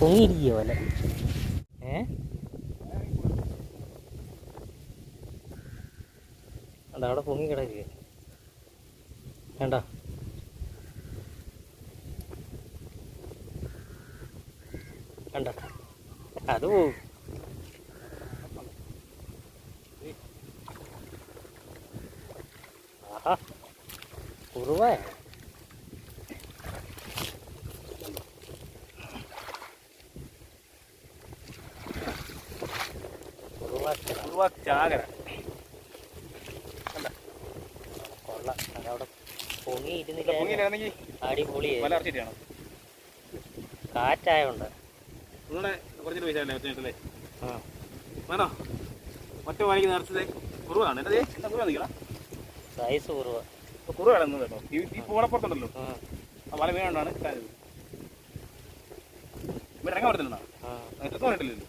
പൊങ്ങിയിരിക്കുക പോലെ ഏ? അവിടെ പൊങ്ങി കിടക്കുക വേണ്ട. അത് പോകും ആഹാ. കുറുവാ ചാകര കൊള്ളാം. അതവിടെ അടിപൊളി കാറ്റായോണ്ട്. കുറച്ചിട്ട് പൈസ അല്ലേ ഒറ്റ ആ വേണോ? ഒറ്റ വാങ്ങിക്ക് കുറവാണ്. എന്റെ എന്താ കുറവാ നിൽക്കണം സൈസ് കുറവ. ഇപ്പൊ കുറവാണ് കേട്ടോ. ഈ ഈ പൂളപ്പുറത്തുണ്ടല്ലോ ആ ആ വല വീണാണ് കാര്യം ഇവിടെ ഇറങ്ങാൻ പറ്റുന്നില്ല ആ എത്ര പറഞ്ഞിട്ടില്ലല്ലോ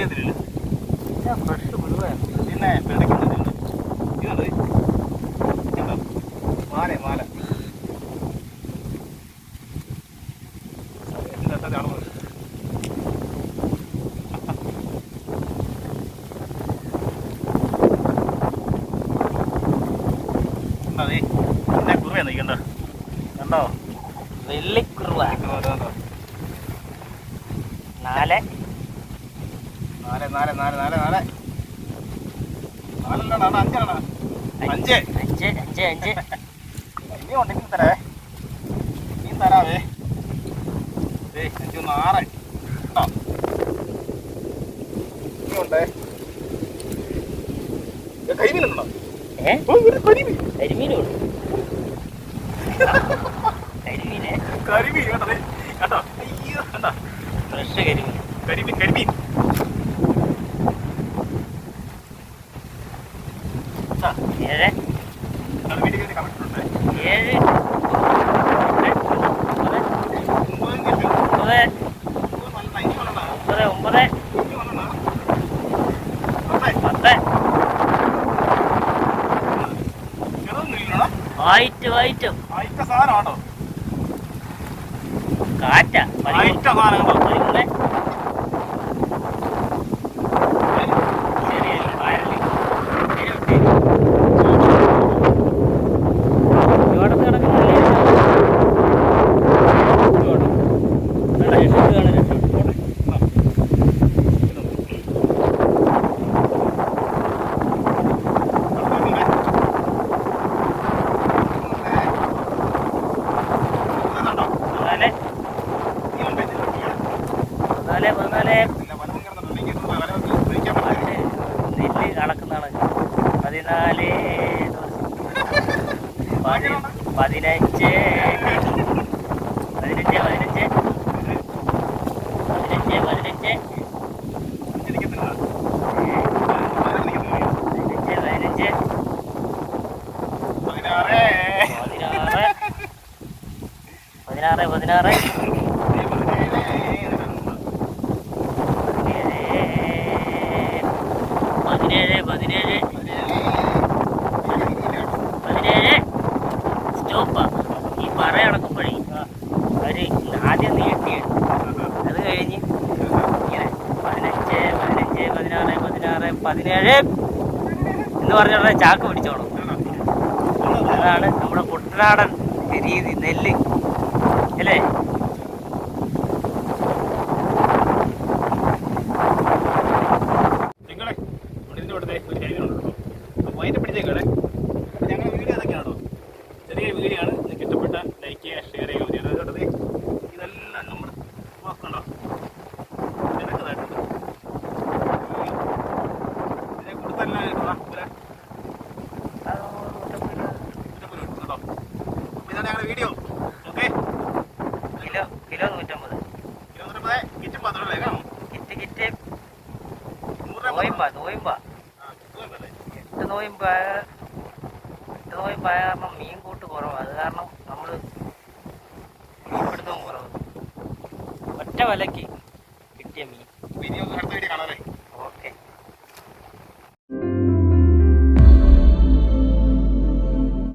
കിട്ടണ്ടേ നമുക്ക് ഞാൻ ചെയ്തിട്ടില്ല ഫ്രഷ് കുറുവയാണ് പിന്നെ പിടയ്ക്കുന്നുണ്ട് ഇതുണ്ട്. ഇതുണ്ടോ മാല മാല. കണ്ടോ? കണ്ടോ? വെള്ളിക്കുറുവ. കണ്ടോ, കണ്ടോ? നാല്. നാല് നാല് നാല് നാല് നാല്. നാലല്ലോ നാല് അഞ്ചാണ് അഞ്ച്. അഞ്ച് അഞ്ച് അഞ്ച്. ഇനി ഉണ്ടെങ്കിൽ തരാവേ. ഇനി തരാവേ. ഏ അഞ്ച് ഒന്ന് ആറ്. കേട്ടോ ഇനി ഉണ്ടേ. ഏ, കരിമീനുണ്ടോ ഒരു കരിമീൻ. കരിമീൻ കേട്ടോ കേട്ടോ. അയ്യോ കണ്ടോ? ഫ്രഷ് കരിമീൻ. കരിമീൻ കരിമീൻ. വൈറ്റ് വൈറ്റ് കാറ്റാ സാധനം பதினாலே பதினஞ்சு பதினஞ்சு பதினஞ்சு பதினஞ்சு பதினஞ்சு பதினாறு பதினாறு பதினாறு പതിനേഴ് എന്ന് പറഞ്ഞുള്ള ചാക്ക് പിടിച്ചോണം അതാണ് നമ്മുടെ കുട്ടനാടൻ രീതി നെല്ല്. അല്ലേ? ഞങ്ങളുടെ വീഡിയോ അതൊക്കെയാണോ ചെറിയ വീഡിയോ ആണ്. നിങ്ങൾക്ക് ഇഷ്ടപ്പെട്ട ലൈക്ക് ചെയ്യുക ഷെയർ ചെയ്യുക പറ പോലെ കേട്ടോ ഇതാണ് ഞങ്ങളുടെ വീഡിയോ ഓക്കെ കിലോ കിലോ നൂറ്റമ്പത് കിലോ നൂറ്റമ്പത് കിറ്റും പത്രമല്ലേ കാണും കിറ്റ് കിറ്റ് നോയമ്പ നോയമ്പ എട്ട് നോയമ്പ എട്ട് നോയമ്പ കാരണം മീൻ കൂട്ട് കുറവ് അത് കാരണം നമ്മൾ മീൻപിടുത്തവും കുറവ് ഒറ്റ വിലക്ക് കിട്ടിയ മീൻ. വീഡിയോ അടുത്ത വീഡിയോ